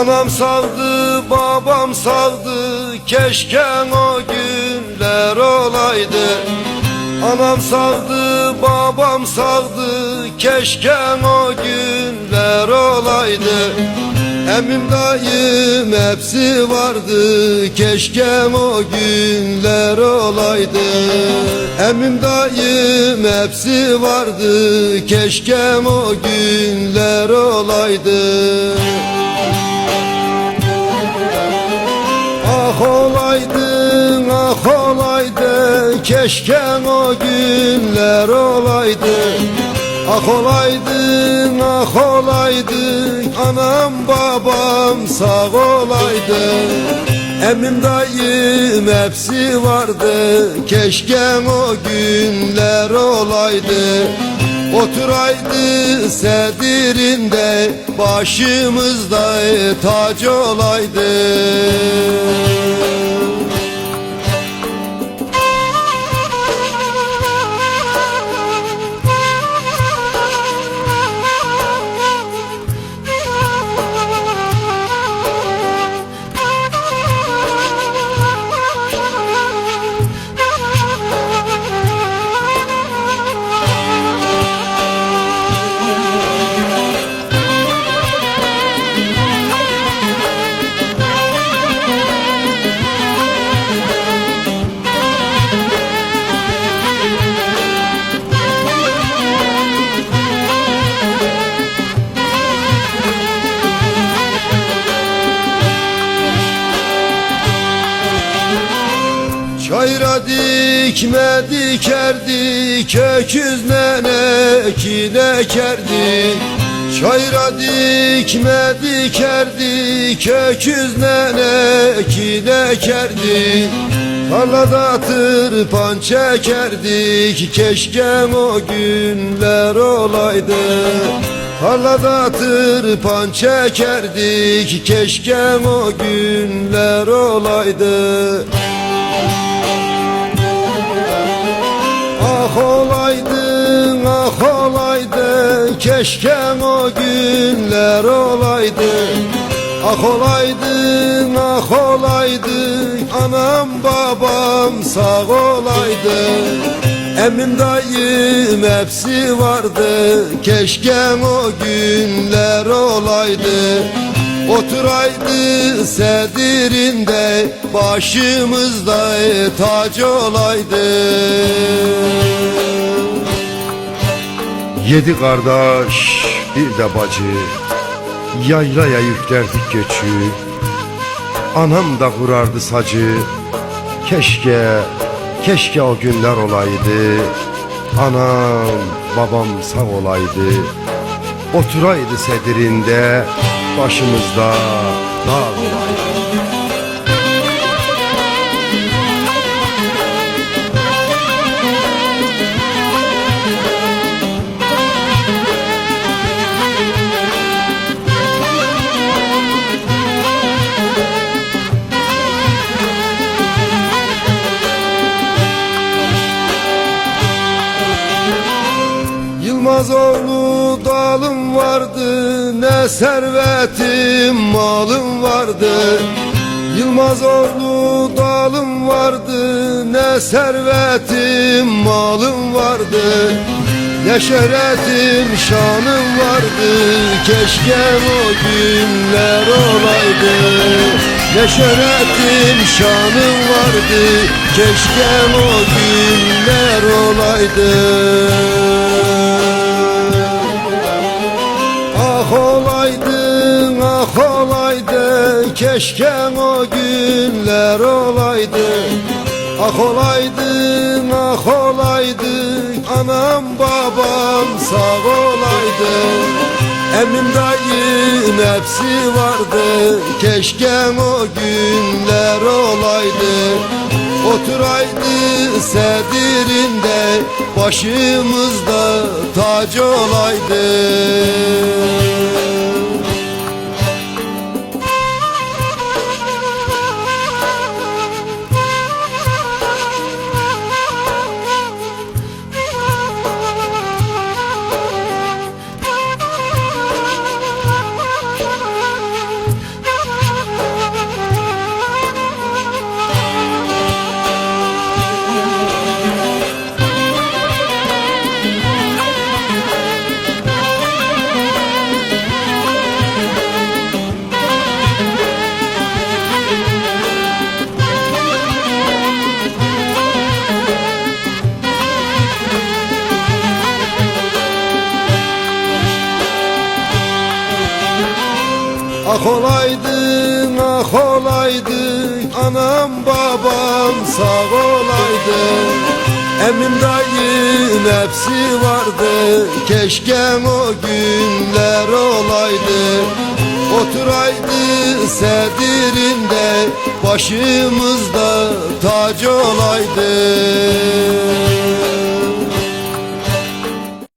Anam savdı, babam savdı, keşke o günler olaydı. Anam savdı, babam savdı, keşke o günler olaydı. Emim dayım hepsi vardı, keşke o günler olaydı. Emim dayım hepsi vardı, keşke o günler olaydı. Ah olaydın, ah olaydın Keşke o günler olaydı. Ah olaydın, ah olaydın Anam babam sağ olaydı Emim dayım hepsi vardı. Keşke o günler olaydı. Oturaydı sedirinde Başımızda tac olaydı Çayra dikme dikerdik Öküz nene kine kerdik. Çayra dikme dikerdik Öküz nene kine kerdik. Tarlada tırpan çekerdik Keşke o günler olaydı. Tarlada tırpan çekerdik Keşke o günler olaydı Ah olaydın, ah olaydın Keşke o günler olaydı. Ah olaydın, ah olaydın Anam babam sağ olaydı Emin dayım hepsi vardı. Keşke o günler olaydı. Oturaydı sedirinde Başımızda tac olaydı. Yedi kardeş bir de bacı. Yaylaya yüklerdik göçü. Anam da kurardı sacı. Keşke, keşke o günler olaydı. Anam, babam sağ olaydı. Oturaydı sedirinde Başımızda dağ olaydı Yılmaz oğlu dalım vardı Ne servetim malım vardı. Yılmaz oğlu dalım vardı Ne servetim malım vardı. Ne şöhretim şanım vardı Keşke o günler olaydı. Ne şöhretim şanım vardı Keşke o günler olaydı olaydın Keşke o günler olaydı. Ah olaydın, ah olaydın Anam babam sağ olaydı. Emim dayım hepsi vardı Keşke o günler olaydı. Oturaydı sedirinde Başımızda tac olaydı Ah olaydın ah olaydın. Anam babam sağ olaydı. Emim dayım hepsi vardı. Keşke o günler olaydı. Oturaydı sedirinde Başımızda tac olaydı